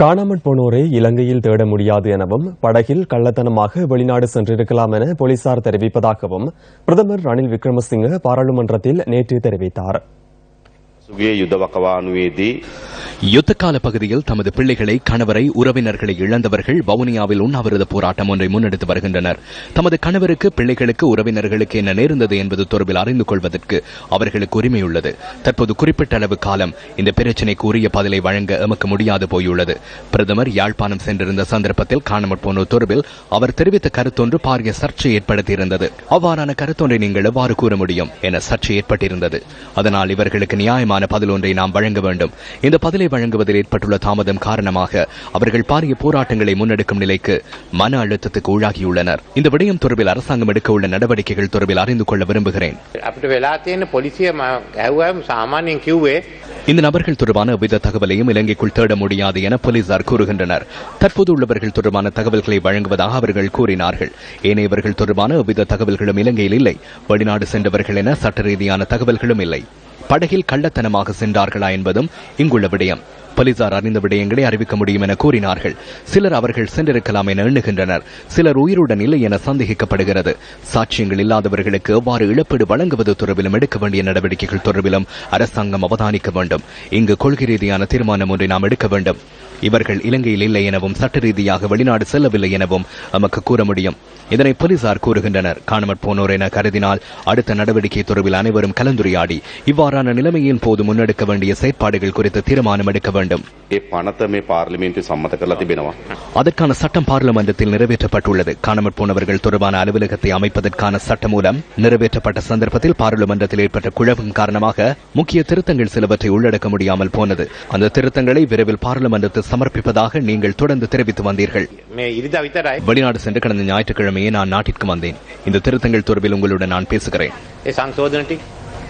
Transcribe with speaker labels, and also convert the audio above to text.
Speaker 1: காணாமல் போனோரை இலங்கையில் தேட முடியாது எனவும் படகில் கள்ளத்தனமாக வெளிநாடு சென்றிருக்கலாம் என போலீசார் தெரிவிப்பதாகவும் பிரதமர் ரணில் விக்ரமசிங்க பாராளுமன்றத்தில் நேற்று தெரிவித்தார்.
Speaker 2: யுத்தகால பகுதியில் தமது பிள்ளைகளை கணவரை உறவினர்களை இழந்தவர்கள் வவுனியாவில் உண்ணாவிரத போராட்டம் ஒன்றை முன்னெடுத்து வருகின்றனர். தமது கணவருக்கு பிள்ளைகளுக்கு உறவினர்களுக்கு என்ன நேர்ந்தது என்பது தொடர்பில் அறிந்து கொள்வதற்கு அவர்களுக்கு உரிமை உள்ளது தற்போது குறிப்பிட்ட அளவு காலம் இந்த பிரச்சினைக்கு உரிய பதிலை வழங்க எமக்கு முடியாது போயுள்ளது. பிரதமர் யாழ்ப்பாணம் சென்றிருந்த சந்தர்ப்பத்தில் காணாமற் போனோர் தொடர்பில் அவர் தெரிவித்த கருத்தொன்று பாரிய சர்ச்சை ஏற்படுத்தியிருந்தது. அவ்வாறான கருத்தொன்றை நீங்கள் எவ்வாறு கூற முடியும் என சர்ச்சை ஏற்பட்டிருந்தது. அதனால் இவர்களுக்கு நியாயமான பதில் ஒன்றை நாம் வழங்க வேண்டும். இந்த பதிலை வேலை வழங்குவதில் ஏற்பட்டுள்ள தாமதம் காரணமாக அவர்கள் பாரிய போராட்டங்களை முன்னெடுக்கும் நிலைக்கு மன அழுத்தத்துக்கு உள்ளாகியுள்ளனர். இந்த விடயம் தொடர்பில் அரசாங்கம் எடுக்க உள்ள நடவடிக்கைகள் தொடர்பில் அறிந்து கொள்ள விரும்புகிறேன். இந்த நபர்கள் தொடர்பான எவ்வித தகவலையும் இலங்கைக்குள் தேட முடியாது என போலீசார் கூறுகின்றனர். தற்போது உள்ளவர்கள் தொடர்பான தகவல்களை வழங்குவதாக அவர்கள் கூறினார்கள். ஏனையவர்கள் தொடர்பான எவ்வித தகவல்களும் இலங்கையில் இல்லை. வெளிநாடு சென்றவர்கள் என சட்ட ரீதியான தகவல்களும் இல்லை. படகில் கள்ளத்தனமாக சென்றார்களா என்பதும் இங்குள்ள விடயம். போலீசார் அறிந்த விடயங்களை அறிவிக்க முடியும் என கூறினார்கள். சிலர் அவர்கள் சென்றிருக்கலாம் என எண்ணுகின்றனர். சிலர் உயிருடன் இல்லை என சந்தேகிக்கப்படுகிறது. சாட்சியங்கள் இல்லாதவர்களுக்கு எவ்வாறு இழப்பீடு வழங்குவது தொடர்பிலும் எடுக்க வேண்டிய நடவடிக்கைகள் தொடர்பிலும் அரசாங்கம் அவதானிக்க வேண்டும். இங்கு கொள்கை ரீதியான தீர்மானம் ஒன்றை நாம் எடுக்க வேண்டும். இவர்கள் இலங்கையில் இல்லை எனவும் சட்ட ரீதியாக வெளிநாடு செல்லவில்லை எனவும் நமக்கு கூற முடியும். இதனை போலீசார் கூறுகின்றனர். காணாமற் போனோர் என கருதினால் அடுத்த நடவடிக்கை தொடர்பில் அனைவரும் கலந்துரையாடி இவ்வாறான நிலைமையின் போது முன்னெடுக்க வேண்டிய செயற்பாடுகள் குறித்து தீர்மானம் எடுக்க வேண்டும்.
Speaker 3: வேண்டும். பணத்தை பார்லிமெண்ட் சம்மதக்கெல்லாம் திபினவா
Speaker 2: அதற்கான சட்டம் பார்லிமன்றத்தில் நிறைவேற்றப்பட்டுள்ளது. காணாமற் போனவர்கள் தொடர்பான அலுவலகத்தை அமைப்பதற்கான சட்டம் மூலம் நிறைவேற்றப்பட்ட சந்தர்ப்பத்தில் பாராளுமன்றத்தில் ஏற்பட்ட குழப்பம் காரணமாக முக்கிய திருத்தங்கள் சிலவற்றை உள்ளடக்க முடியாமல் போனது. அந்த திருத்தங்களை விரைவில் பாராளுமன்றத்தில் சமர்ப்பிப்பதாக நீங்கள் தொடர்ந்து தெரிவித்து வந்தீர்கள். வெளிநாடு சென்று கடந்த ஞாயிற்றுக்கிழமையே நான் நாட்டிற்கு வந்தேன். இந்த திருத்தங்கள் தொடர்பில் உங்களுடன் நான் பேசுகிறேன்.